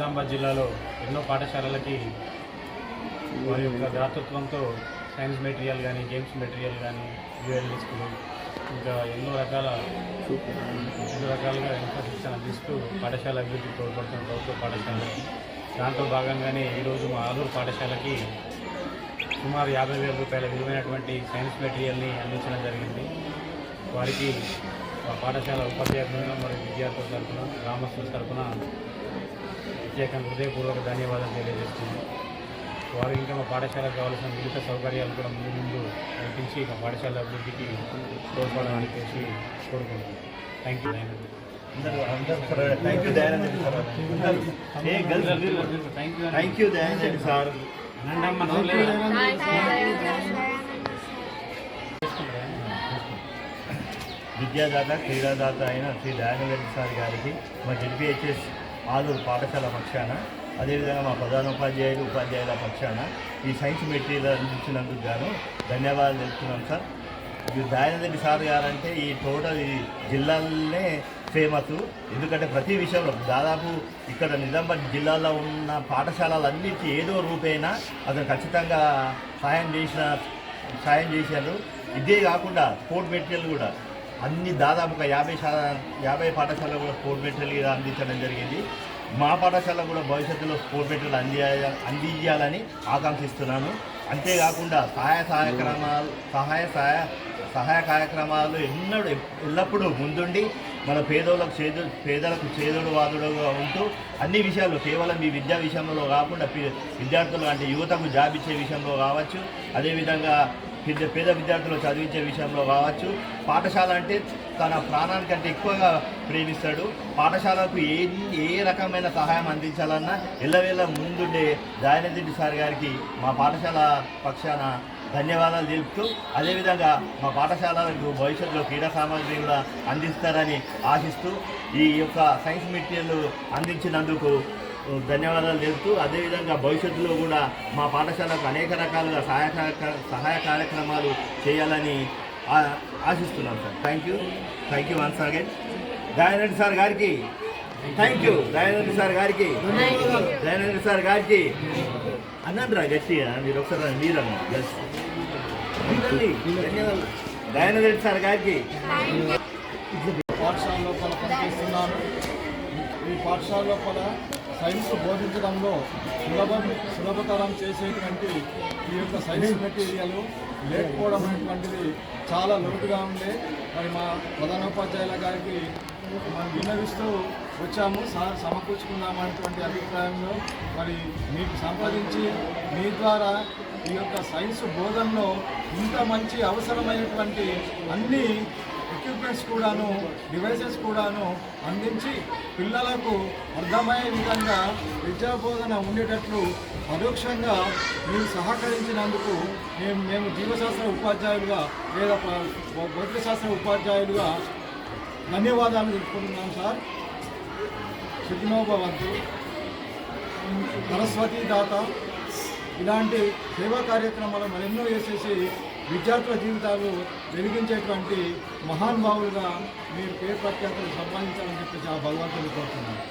నిజామాబాద్ జిల్లాలో ఎన్నో పాఠశాలలకి వారి యొక్క దాతృత్వంతో సైన్స్ మెటీరియల్ కానీ గేమ్స్ మెటీరియల్ కానీ యూఎల్ స్కూల్ ఇంకా ఎన్నో రకాల ఎన్నో రకాలుగా ఇంకా శిక్షణ అందిస్తూ పాఠశాల అభివృద్ధి తోడ్పడుతున్న ప్రభుత్వ పాఠశాల. దాంట్లో భాగంగానే ఈరోజు మా ఆలూరు పాఠశాలకి సుమారు యాభై వేల రూపాయల విలువైనటువంటి సైన్స్ మెటీరియల్ని అందించడం జరిగింది. వారికి మా పాఠశాల ఉపాధ్యాయ బృందం మరియు విద్యార్థుల తరఫున గ్రామస్తుల తరఫున ప్రత్యేకంగా హృదయపూర్వక ధన్యవాదాలు తెలియజేస్తున్నాను. వారు ఇంకా మా పాఠశాలకు కావాల్సిన వివిధ సౌకర్యాలు కూడా ముందు ముందు కల్పించి మా పాఠశాల అభివృద్ధికి తోడ్పడాలని చెప్పేసి కోరుకుంటున్నాను. Thank you thank you sir విద్యాదాత క్రీడాదాత అయిన శ్రీ దయానంద రెడ్డి సార్ గారికి మా జడ్పిహెచ్ఎస్ ఆలూరు పాఠశాల పక్షాన అదేవిధంగా మా ప్రధానోపాధ్యాయులు ఉపాధ్యాయుల పక్షాన ఈ సైన్స్ మెటీరియల్ అందించినందుకు గాను ధన్యవాదాలు తెలుపుతున్నాం సార్. ఈ దయానంద సార్ గారంటే ఈ టోటల్ ఈ జిల్లాలోనే ఫేమస్. ఎందుకంటే ప్రతి విషయంలో దాదాపు ఇక్కడ నిజామాబాద్ జిల్లాలో ఉన్న పాఠశాలలన్నిటికీ ఏదో రూపేనా అతను ఖచ్చితంగా సాయం చేసిన సాయం చేశారు ఇదే కాకుండా స్పోర్ట్ మెటీరియల్ కూడా. అన్ని దాదాపుగా యాభై శాతం యాభై పాఠశాలలు కూడా స్పోర్ట్ మెటీరియల్ అందించడం జరిగింది. మా పాఠశాల కూడా భవిష్యత్తులో స్పోర్ట్ మెటీరియల్ అందియ అందించాలని ఆకాంక్షిస్తున్నాను. అంతేకాకుండా సహాయ సహాయక్రమాలు సహాయ సహాయ సహాయ కార్యక్రమాలు ఎన్నడూ ఎల్లప్పుడూ ముందుండి మన పేదోళ్ళకు చేదు పేదలకు చేదుడు వాదుడుగా ఉంటూ అన్ని విషయాలు కేవలం ఈ విద్యా విషయంలో కాకుండా పి- విద్యార్థులు అంటే యువతకు జాబ్ ఇచ్చే విషయంలో కావచ్చు. అదేవిధంగా పేద పేద విద్యార్థులు చదివించే విషయంలో కావచ్చు. పాఠశాల అంటే తన ప్రాణానికంటే ఎక్కువగా ప్రేమిస్తాడు. పాఠశాలకు ఏ ఏ రకమైన సహాయం అందించాలన్నా ఎల్లవేళ ముందుండే దయానందరెడ్డి సార్ గారికి మా పాఠశాల పక్షాన ధన్యవాదాలు తెలుపుతూ అదేవిధంగా మా పాఠశాలకు భవిష్యత్తులో క్రీడా సామాగ్రి కూడా అందిస్తారని ఆశిస్తూ ఈ యొక్క సైన్స్ మెటీరియల్ అందించినందుకు ధన్యవాదాలు తెలుపుతూ అదేవిధంగా భవిష్యత్తులో కూడా మా పాఠశాలకు అనేక రకాలుగా సహాయ సహాయ కార్యక్రమాలు చేయాలని ఆశిస్తున్నాం sir. Thank you thank you once again Dayanand sir గారికి. థ్యాంక్ యూ దయానంద్ సార్ గారికి. దయానంద్ సార్ గారికి. అన్నాను గట్టిగా. మీరు ఒకసారి రండి, మీరు ధన్యవాదాలు. దయానంద్ సార్ గారికి పాఠశాల లోపల పనిచేస్తున్నాను ఈ పాఠశాల లోపల సైన్స్ బోధించడంలో సులభం సులభతరం చేసేటువంటి ఈ యొక్క సైన్స్ మెటీరియల్ లేకపోవడం అనేటువంటిది చాలా లోటుగా ఉండే. మరి మా ప్రధానోపాధ్యాయుల గారికి మనం విన్నవిస్తూ వచ్చాము. సార్ సమకూర్చుకుందామనేటువంటి అభిప్రాయంలో మరి మీకు సంపాదించి మీ ద్వారా ఈ యొక్క సైన్స్ బోధనలో ఇంత మంచి అవసరమైనటువంటి అన్ని ఎక్విప్మెంట్స్ కూడాను డివైసెస్ కూడాను అందించి పిల్లలకు అర్థమయ్యే విధంగా విద్యా బోధన ఉండేటట్లు పరోక్షంగా మీరు సహకరించినందుకు మేము మేము జీవశాస్త్ర ఉపాధ్యాయులుగా లేదా భౌతిక శాస్త్ర ఉపాధ్యాయులుగా ధన్యవాదాలు తెలుపుకుంటున్నాం సార్. సుఖినోభవంతు సరస్వతి దాత. ఇలాంటి సేవా కార్యక్రమాలు మరెన్నో వేసేసి విద్యార్థుల జీవితాలు వెలిగించేటువంటి మహానుభావులుగా మీరు పేరు ప్రఖ్యాతులు సంపాదించాలని చెప్పేసి ఆ భగవంతుని కోరుతున్నాను.